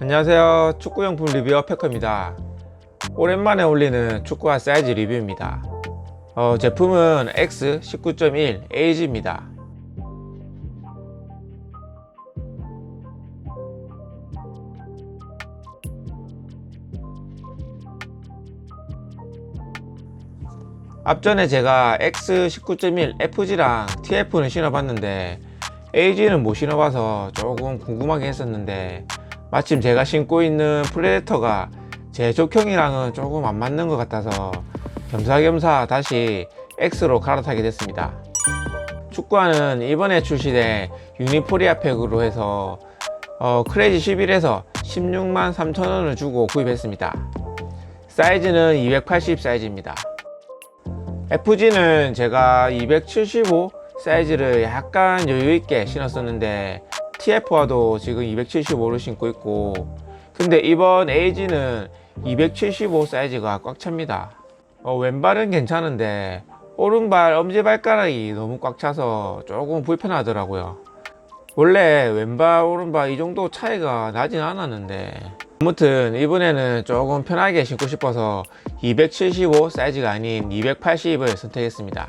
안녕하세요. 축구용품 리뷰어 패커입니다 오랜만에 올리는 축구화 사이즈 리뷰입니다. 어, 제품은 X19.1 AG입니다. 앞전에 제가 X19.1 FG랑 TF는 신어봤는데 AG는 못 신어봐서 조금 궁금하게 했었는데 마침 제가 신고 있는 프레데터가 제 족형이랑은 조금 안 맞는 것 같아서 겸사겸사 다시 X로 갈아타게 됐습니다. 축구화는 이번에 출시된 유니포리아 팩으로 해서 어, 크레이지 11에서 16만 3천 원을 주고 구입했습니다. 사이즈는 280 사이즈입니다. FG는 제가 275 사이즈를 약간 여유있게 신었었는데 TF와도 지금 275를 신고 있고 근데 이번 AG는 275 사이즈가 꽉 찹니다. 어, 왼발은 괜찮은데 오른발 엄지발가락이 너무 꽉 차서 조금 불편하더라고요. 원래 왼발 오른발 이 정도 차이가 나진 않았는데 아무튼 이번에는 조금 편하게 신고 싶어서 275 사이즈가 아닌 280을 선택했습니다.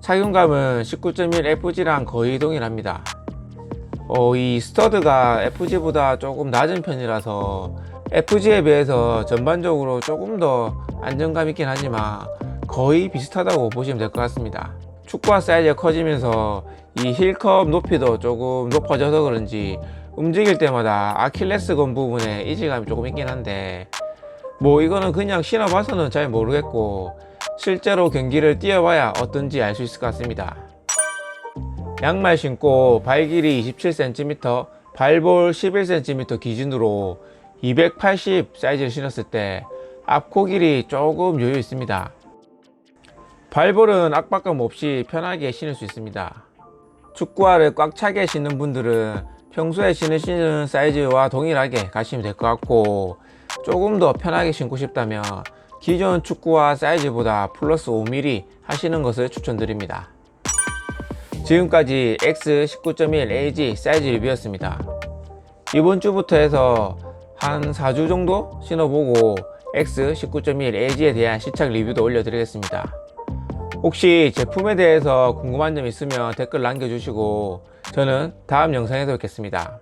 착용감은 19.1 FG랑 거의 동일합니다. 어, 이 스터드가 FG보다 조금 낮은 편이라서 FG에 비해서 전반적으로 조금 더 안정감 있긴 하지만 거의 비슷하다고 보시면 될 것 같습니다. 축구화 사이즈가 커지면서 이 힐컵 높이도 조금 높아져서 그런지 움직일 때마다 아킬레스건 부분에 이질감이 조금 있긴 한데 뭐 이거는 그냥 신어봐서는 잘 모르겠고 실제로 경기를 뛰어봐야 어떤지 알 수 있을 것 같습니다. 양말 신고 발 길이 27cm, 발볼 11cm 기준으로 280 사이즈를 신었을 때 앞코 길이 조금 여유 있습니다. 발볼은 압박감 없이 편하게 신을 수 있습니다. 축구화를 꽉 차게 신는 분들은 평소에 신으시는 사이즈와 동일하게 가시면 될 것 같고 조금 더 편하게 신고 싶다면 기존 축구화 사이즈보다 플러스 5mm 하시는 것을 추천드립니다. 지금까지 X19.1 AG 사이즈 리뷰였습니다. 이번 주부터 해서 한 4주 정도 신어보고 X19.1 AG에 대한 시착 리뷰도 올려드리겠습니다. 혹시 제품에 대해서 궁금한 점 있으면 댓글 남겨주시고 저는 다음 영상에서 뵙겠습니다.